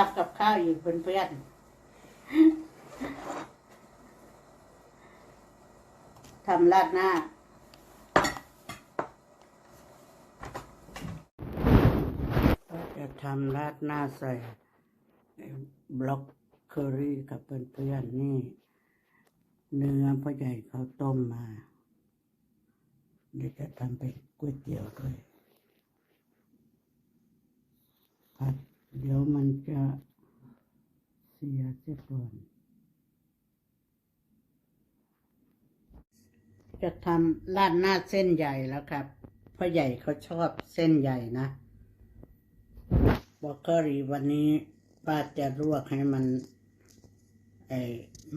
ทำกับข้าวอยู่เพื่อนๆทำราดหน้า จะทำราดหน้าใส่บล็อกเคอรี่กับเพื่อนๆนี่ เนื้อพ่อใหญ่เขาต้มมา เดี๋ยวจะทำเป็นก๋วยเตี๋ยวด้วยผัดเดี๋ยวมันจะ สียก่อนจะทำราดหน้าเส้นใหญ่แล้วครับพ่อใหญ่เขาชอบเส้นใหญ่นะบอกเกอรี่วันนี้ป้าจะลวกให้มันไอ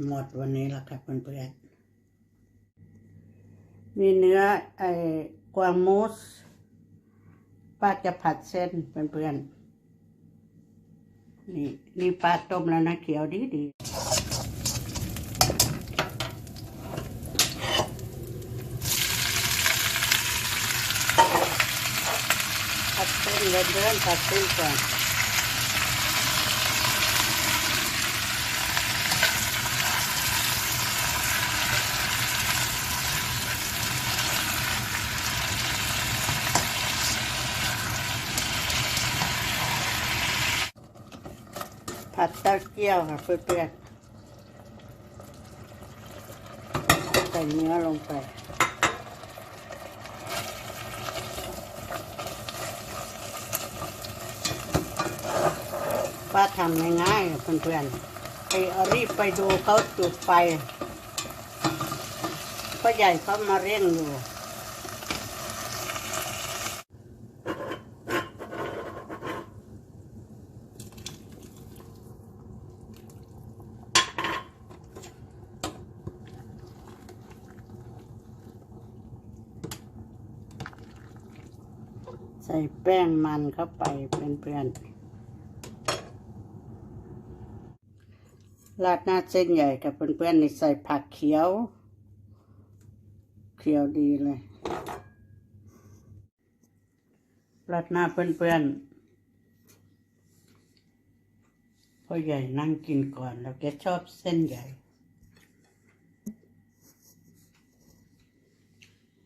หมดวันนี้แล้วครับเพื่อนๆมีเนื้อไอ้กวางมูสป้าจะผัดเส้นเพื่อนๆ นี่นี่ปลาต้มแล้วนะเขียวดีดีผัดเส้นเลื่อนๆผัดเส้นก่อน ผัดเต้าเจี้ยวค่ะเพื่อนๆใส่เนื้อลงไปป้าทำง่ายๆเพื่อนๆไปรีบไปดูเขาจุดไฟพ่อใหญ่เขามาเร่งอยู่ ใส่แป้งมันเข้าไปเพื่อนๆ ราดหน้าเส้นใหญ่กับเพื่อนๆนี่ใส่ผักเขียว เขียวดีเลย ราดหน้าเพื่อนๆ พ่อใหญ่นั่งกินก่อนแล้วแกชอบเส้นใหญ่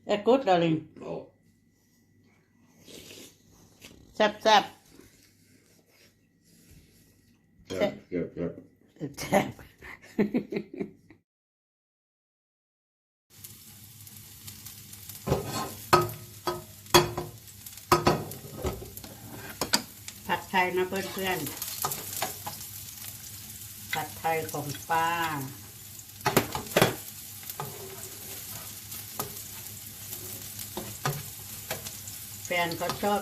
เอ้กูดดาริง Oh, แซ่บแซ่บ yep, yep, yep. แซ่บผัดไทยนะเพื่อนๆ ผัดไทยของป้าแฟนเขาชอบ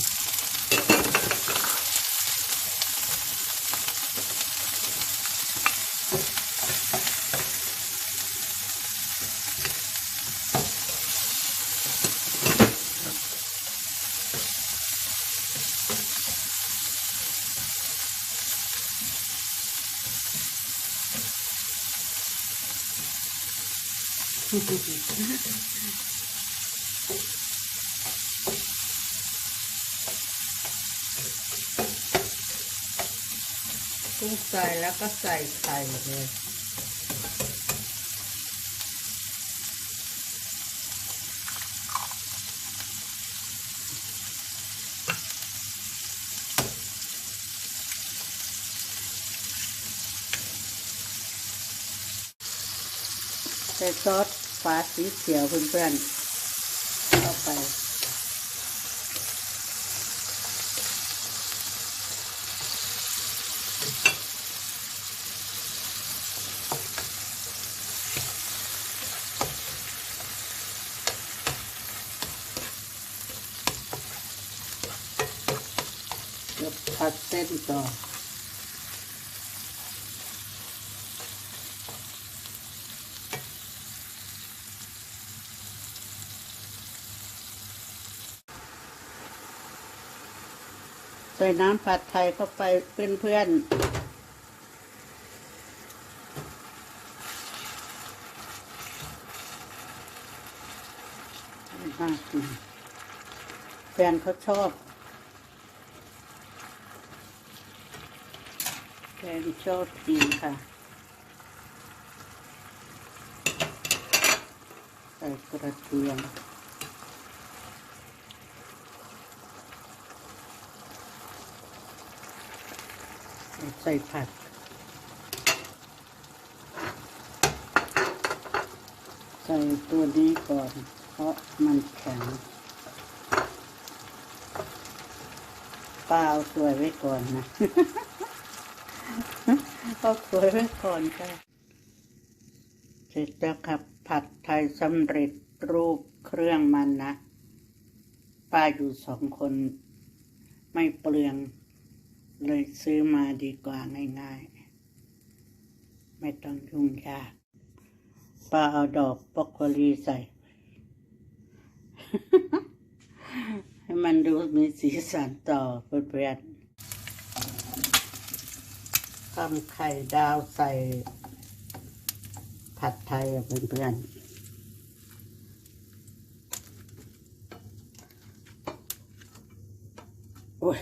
กุ้งใส่แล้วก็ใส่ไข่เลยใส่ซอส ฟ้าสีเขียวเพื่อนๆเข้าไปเส่น้ำผัดไทยเข้าไปเพื่อนๆน่ากินแฟนเขาชอบแฟนชอบกินค่ะใส่กระเทียม ใส่ผักใส่ตัวนี้ก่อน เพราะมันแข็งป้าเอาสวยไว้ก่อนนะเอาสวยไว้ก่อนค่ะเสร็จแล้วครับผัดไทยสำเร็จรูปเครื่องมันนะ ป้าอยู่สองคน ไม่เปลือง เลยซื้อมาดีกว่าง่ายๆ ไม่ต้องยุ่งยากป้าเอาดอกบรอกโคลีใส่ ให้มันดูมีสีสันต่อเพื่อนๆทำไข่ดาวใส่ ผัดไทยเพื่อนๆโอ้ย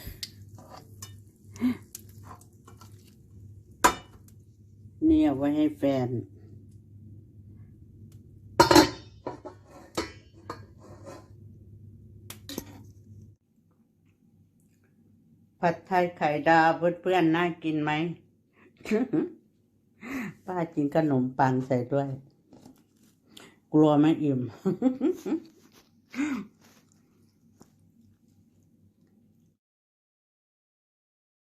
นี่เอาไว้ให้แฟน ผัดไทยไข่ดาวเพื่อนๆน่ากินไหม ป้ากินขนมปังใส่ด้วย กลัวไม่อิ่ม